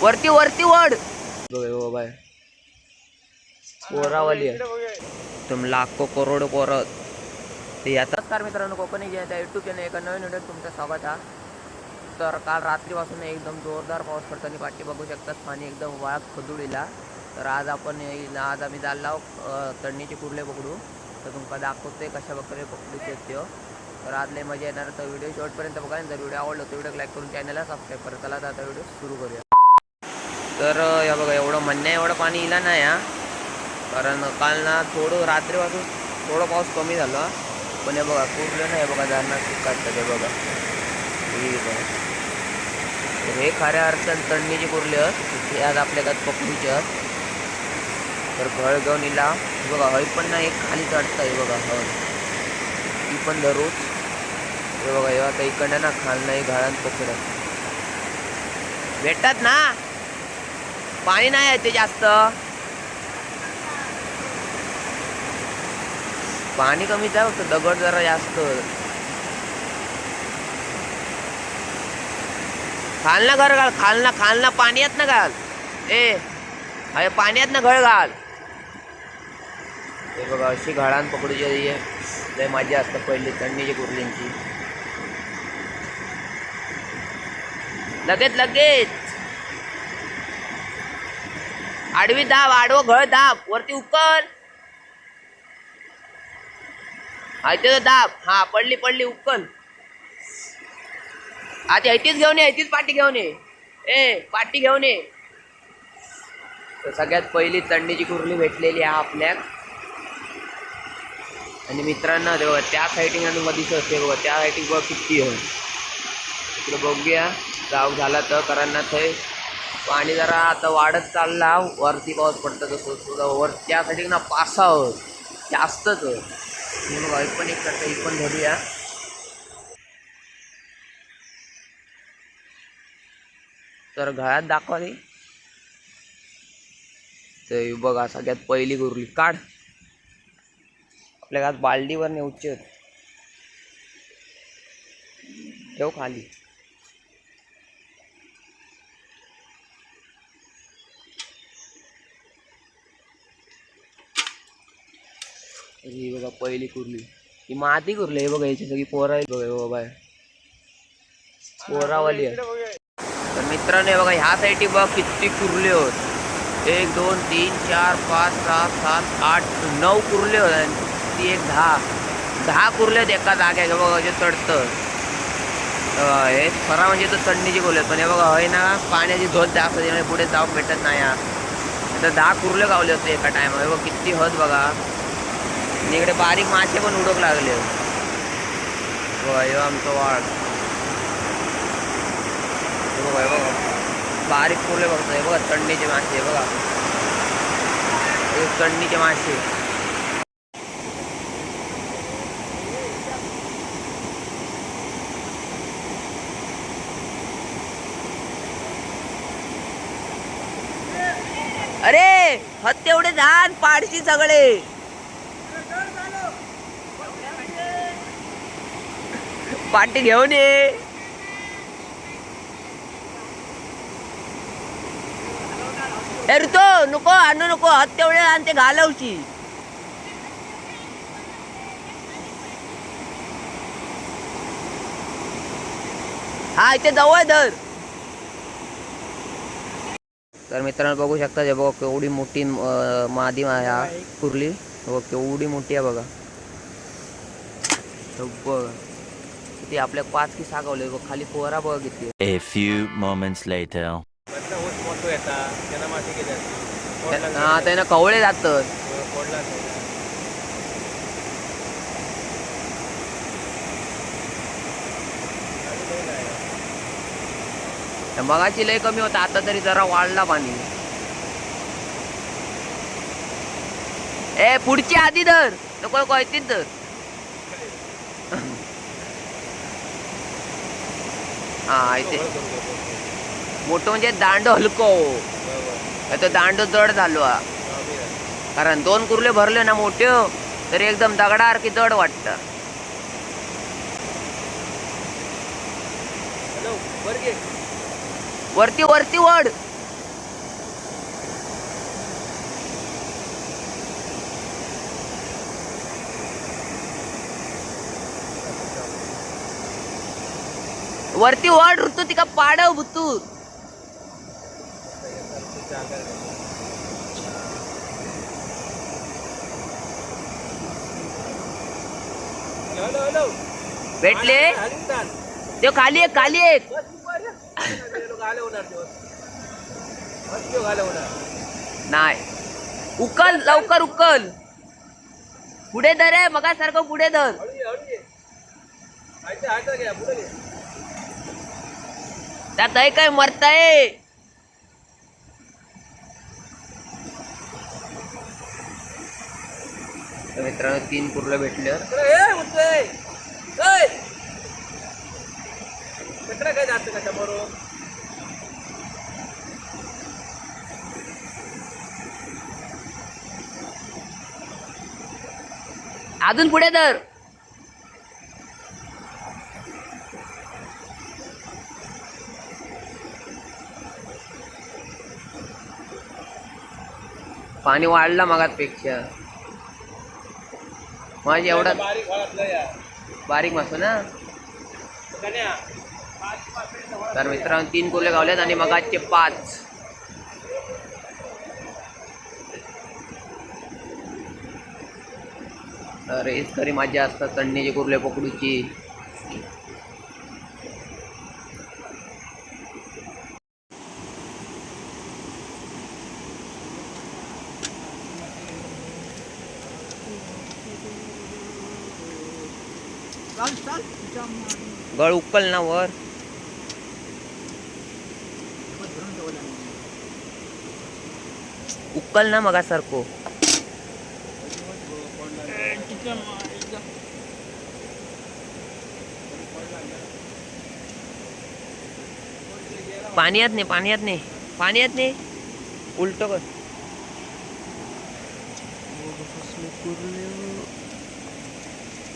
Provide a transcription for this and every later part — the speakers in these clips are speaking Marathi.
वरती वरती वड. बाय पोरावाली आहे. तुम लाखो करोड पोरं ते येतात कार मित्रांनो कोकणी घ्या त्या युट्यूब चॅनल एका नवीन व्हिडिओत तुमचं स्वागत आहे. तर काल रात्रीपासून एकदम जोरदार पाऊस पडताना पाठी बघू शकतात. पाणी एकदम वाळात खदुडीला तर आज आपण आज आम्ही चाललो तडणीचे कुर्ले पकडू. तर तुमका दाखवतोय कशा प्रकारे पकडूचे त्यो तर आज लय मजा येणार तर व्हिडिओ शॉर्टपर्यंत बघा. जर व्हिडिओ आवडला तर व्हिडिओ लाईक करून चॅनलला सबस्क्राईब करा. चला तर आता व्हिडिओ सुरू करूया. तर या बघा एवढं म्हणण्या एवढं पाणी इला नाही हा. कारण काल ना थोडं रात्रीपासून थोडं पाऊस कमी झाला. पण हे बघा कुठलं नाही बघा धरणात काढतात हे बघा. हे तर खऱ्या अर्थात तंडीची कुर्ले आहेत. हे आज आपल्या गात पकडीचे आहेत. तर घळ घेऊन इला. बघा हळी पण नाही एक खाली चढतं हे बघा हळ. ती पण धरूच हे बघा हे आता इकडनं ना खाल नाही घाळात पकडत भेटतात ना? पाणी नाही आहे ते जास्त. पाणी कमीच आहे फक्त दगड जरा जास्त. खाल ना घर घाल खाल ना खाल ना पाण्यात ना घाल. ए अरे पाण्यात ना घळ घाल. हे बघा अशी घाळान पकडूची आहे. लय मजा असतं पहिली थंडीची कुर्लींची. लगेच लगेच. आडवी दाब आडवं घळ दाब वरती उकल हा दाब हा पडली पडली उकल. आता ऐतीच घेऊन ये ऐतीच पाठी घेऊन ये. ए पाठी घेऊन ये. सगळ्यात पहिली थंडीची कुर्ली भेटलेली आहे आपल्याक. आणि मित्रांनो ते बघा त्या साईटिंग आणि मधीच असते बघा त्या साईटिंग बघ किती आहे. इकडे बघूया. जाऊ झाला तर कारण ना थंय पाणी जरा आता वाढत चालला वरती पाऊस पडतं तसं सुद्धा वर त्यासाठी ना पासावं जास्तच. मी मग पण एक करता ही पण धरूया. तर घरात दाखवा रे तर बघा सगळ्यात पहिली गुरली काढ. आपल्या घरात बालडीवर नेऊचे ठेव खाली. ही बघा पहिली कुरली. ही माती कुरली आहे बघा याची सगळी पोरा आहे बघा बाबा पोरावाली आहे. तर मित्रांनो बघा ह्या साईडची बघा किती कुर्ले होत एक दोन तीन चार पाच सहा सात आठ नऊ कुर्ले होत आणि ती एक दहा. दहा कुर्ले आहेत एका जाग्यात बघा जे चढतं. अं, हे खरा म्हणजे तर थंडीची गोल पण हे बघा हय ना पाण्याची झोत जास्त त्यामुळे पुढे जाऊन भेटत नाही हा. तर दहा कुर्ले गावले होते एका टायमा हे किती हत बघा. आणि इकडे बारीक मासे पण उडक लागले. बघा आमचं वाढ बघा बघा. बारीक फुले बघतोय बघा थंडीचे मासे बघा. हे थंडीचे मासे. अरे हत्ते एवढे झाड पाडशी सगळे. पाटी घेऊन ये. ए ऋतो नको आणू नको. हात तेवढे आणि ते घालवची हा इथे जवळ धर. तर मित्रांनो बघू शकता हे बघा केवढी मोठी मादी माया ह्या कुर्ली. केवढी मोठी आहे बघा. तर किती आपल्या पाच की सागावले बघ खाली पोहरा बघ किती A few moments later. हा त्यानं कवळे जातात मगाची लय कमी होता आता तरी जरा वाढला पाणी. ए पुढची आधी धर. नको कळतीच धर. हा इथे. मोठं म्हणजे दांड हलको तो दांड जड झालो हा. कारण दोन कुर्ले भरले ना मोठे तरी एकदम दगडासारखी जड वाटतं. वरती वरती वड. वरती वाढ ऋतू तिका पाडव बुतू भेटले? ते खाली एक खाली एक. नाही. उकल लवकर उकल. पुढे धर आहे मगासारखं पुढे धर. त्यात आहे काय मरताय? तर मित्रांनो तीन कुर्लं भेटले काय जास्त कशा बरोबर अजून पुढे धर. पाणी वाढलं मगापेक्षा माझी एवढा बारीक मासो ना. तर मित्रांनो तीन कुर्ले गावल्यात आणि मगाचे पाच. तर हेच खरी मजा असतात तण्णीचे कुर्ले पकडूची. गळ उकल ना वर. उकल ना मगासारखो. पाणी पाण्यात नाही पाणी नाही पाणी नाही उलट कर.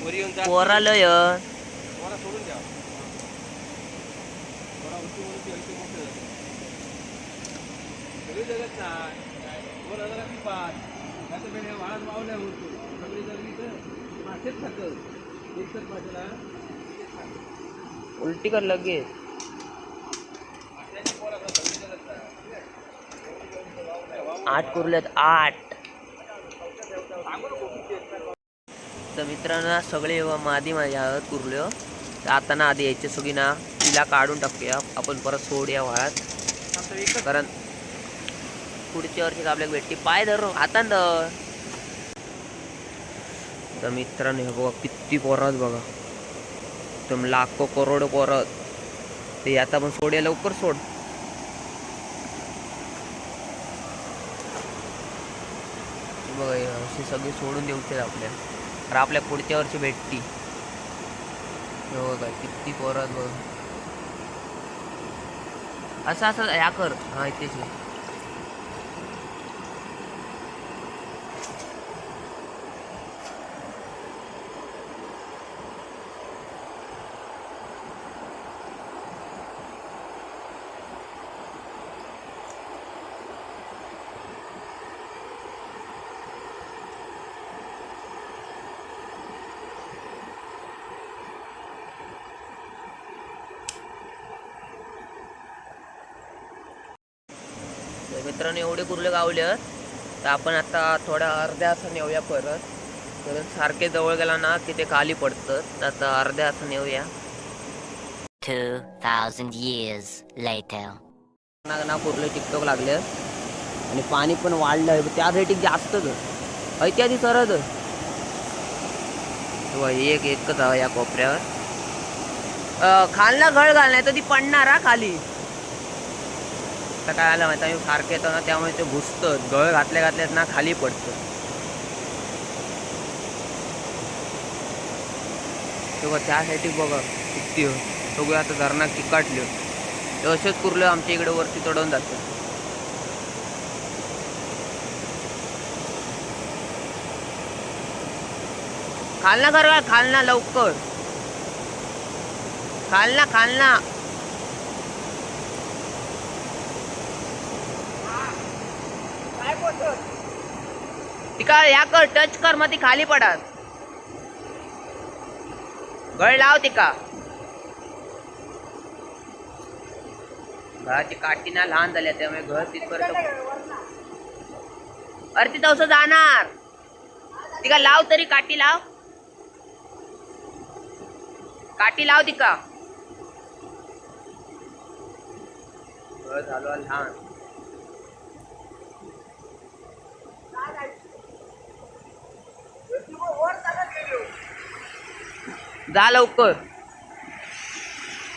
वर पोरालं सोडून द्या. थोडा उंची उंची हलकी मोठं झालं. सगळी जगत नाही. दोन हजाराची पाच. मावल्या होतो. सगळी जगली तर मासेच एकच उलटी कर लगेच. आठ कुर्ल्यात आठ. तर मित्रांनो सगळे व मादी माझ्या आहेत कुर्ल्यो तर आता ना आधी यायचे सगळी ना तिला काढून टाकूया. आपण परत सोडूया वाळात. आता कारण पुढच्या वर्षी आपल्याला भेटती. पाय धर हातान धर. तर मित्रांनो हे बघा किती पोरत बघा. एकदम लाखो करोड पोरत ते आता पण सोडूया लवकर सोड. बघा हे अशी सगळी सोडून देऊचे आपल्या तर आपल्या पुढच्या वर्षी भेटती हो काय किती पोरात बघ. असं असं या कर. हा इथेच तर मित्रांनो एवढे कुर्ले गावले आहेत. तर आपण आता थोड्या अर्ध्या असं नेऊया परत. तर सारखे जवळ गेला ना की ते खाली पडतं. तर आता अर्ध्या असं नेऊया. 2,000 years later. ना ना कुर्ले टिकटॉक लागले. आणि पाणी पण वाढलं आहे. त्या रेटिंग जास्तच ऐत्यादी सरत एक एकच या कोपऱ्यावर. अं, खालना घळ घाल नाही तर ती पडणार हा खाली. आता काय आलं माहिती? आम्ही सारखे येतो ना त्यामुळे ते घुसतं. गळ घातल्या घातल्यात ना खाली पडतं. तेव्हा त्यासाठी बघा किती सगळं आता धरणा चिकाटले. ते असेच कुर्ले आमच्या इकडे वरती चढवून खाल खालना कर खाल खालना लवकर. खालना खालना तिका या कर टच कर मग ती खाली पडत. गळ लाव तिका. घराची काठी ना लहान झाल्या त्यामुळे घर तिथपर्यंत अरे तिथं असं जाणार. तिका लाव तरी काठी लाव. काठी लाव तिका. घर झालो लहान. जा लवकर.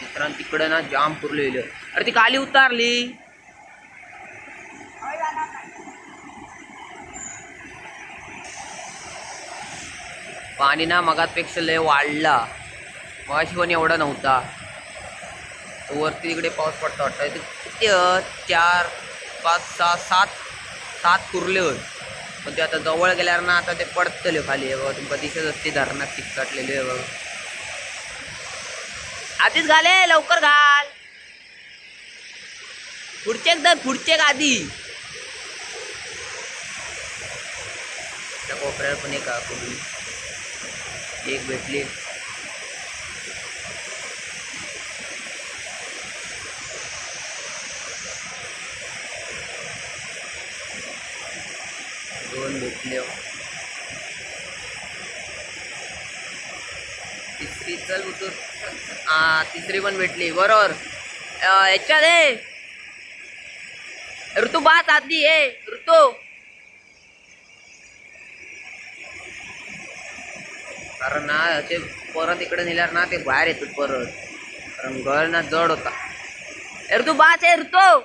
मित्रांनो तिकडं ना जाम पुरलेलं. अरे ती खाली उतारली. पाणी ना मगातपेक्षा लय वाढला. मगाशी पण एवढा नव्हता. तो वरती तिकडे पाऊस पडता वाटतं. इथे किती चार पाच सहा सात सात कुर्ले होत पण ते आता जवळ गेल्यावर ना आता ते पडतले खाली. हे बघा तुमका दिसत असते धरणात चिकटलेले आहे बघा. आधीच घाले लवकर घाल. पुढचे एकदम पुढचे एक आधी. त्या कोपऱ्यावर पण एक एक भेटली. दोन भेटले. तिसरी चल उतर. हा तिसरी पण भेटली बरोबर. याच्यात हे ऋतू बात आधी हे ऋतू. कारण ना असे परत इकडे नेल्यावर ना ते बाहेर येतात परत. कारण घर ना जड होता. ऋतू बास आहे ऋतू.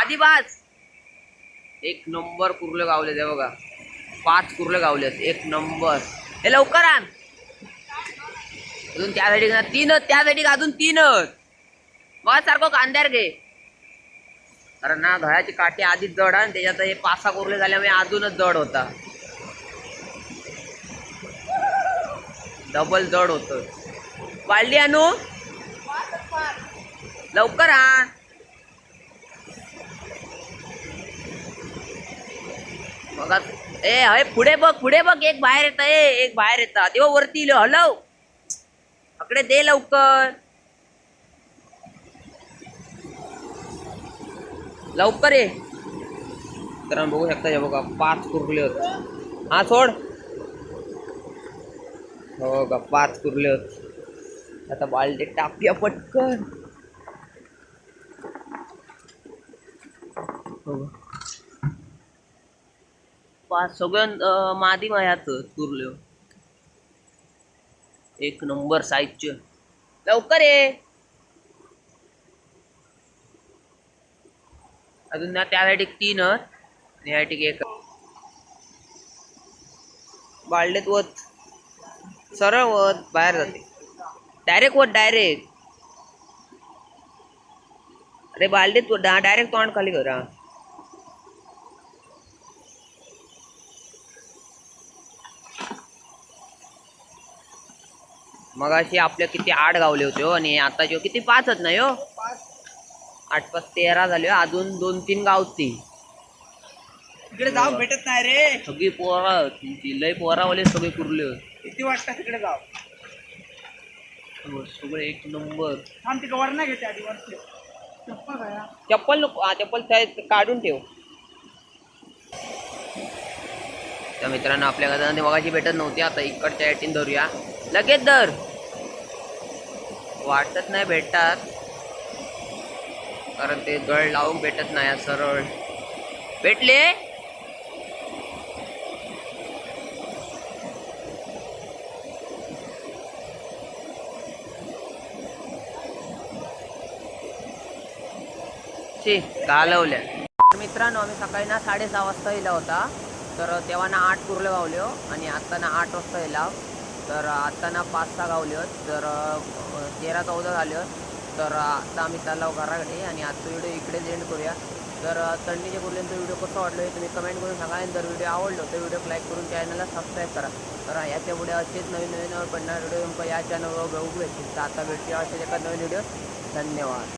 आधी बास. एक नंबर कुर्ले गावले ते बघा. पाच कुर्ले गावलेत. एक नंबर. हे लवकर आण. अजून त्यासाठी ना तीनच त्यासाठी अजून तीनच मग सारखं कांद्यार घे. कारण ना घराची काठी आधीच जड आणि त्याच्यात हे पाच सहा झाल्यामुळे अजूनच जड होता. डबल जड होत. वाढली आणू लवकर आण बघा. ए हय पुढे बघ पुढे बघ. एक बाहेर येत ए एक बाहेर येतात तेव्हा वरती हलव. पकडे दे लवकर. लवकर ये. तर बघू शकता हे बघा पाच कुरले होत. हा सोड. हो का पाच कुरले होत. आता बालटे टाकूया पटकन. हो. पाच सगळं मादी मायात कुर्ले एक नंबर साईजचे लवकर ये. अजून ना त्यासाठी तीन आणि यासाठी एक बालडेत वत. सरळ वत. बाहेर जाते. डायरेक्ट वत डायरेक्ट अरे बालडीत डायरेक्ट तोंड खाली करा. मग अशी आपल्या किती आठ गावले होते हो आणि आता जो किती पाच आहेत ना हो आठ पाच तेरा झाले हो. अजून दोन तीन गावती तिकडे जाऊ भेटत नाही रे. सगळी पोरा लय पोरावाले सगळे कुरले. होते किती वाजता तिकडे जाऊ सगळे एक नंबर. नाही घेते आधी वरती चप्पल नको हा चप्पल काढून ठेव. त्या मित्रांनो आपल्या घरात मगाशी भेटत नव्हती आता इकडच्या एटीन धरूया. लगेच धर. वाटत नाही भेटतात. कारण ते गळ लावून भेटत नाही सरळ. भेटले? घालवल्या मित्रांनो आम्ही सकाळी ना साडेसहा वाजता येला होता. तर तेव्हा ना आठ कुर्ले वावल्यो हो. आणि आता ना आठ वाजता येला तर आत्ता ना पाच सहा गावले होत तर तेरा चौदा झाले होत तर आता आम्ही चाललो घराकडे आणि आजचा व्हिडिओ इकडेच एंड करूया. तर थंडीच्या तंडीच्या व्हिडिओ कसा वाटलो हे तुम्ही कमेंट करून सांगा आणि जर व्हिडिओ आवडलो तर व्हिडिओ लाईक करून चॅनलला सबस्क्राईब करा. तर याच्यापुढे असेच नवीन नवीन पडणार व्हिडिओ तुमका या चॅनलवर बघू भेटतील. तर आता भेटूया असेच एका नवीन व्हिडिओ. धन्यवाद.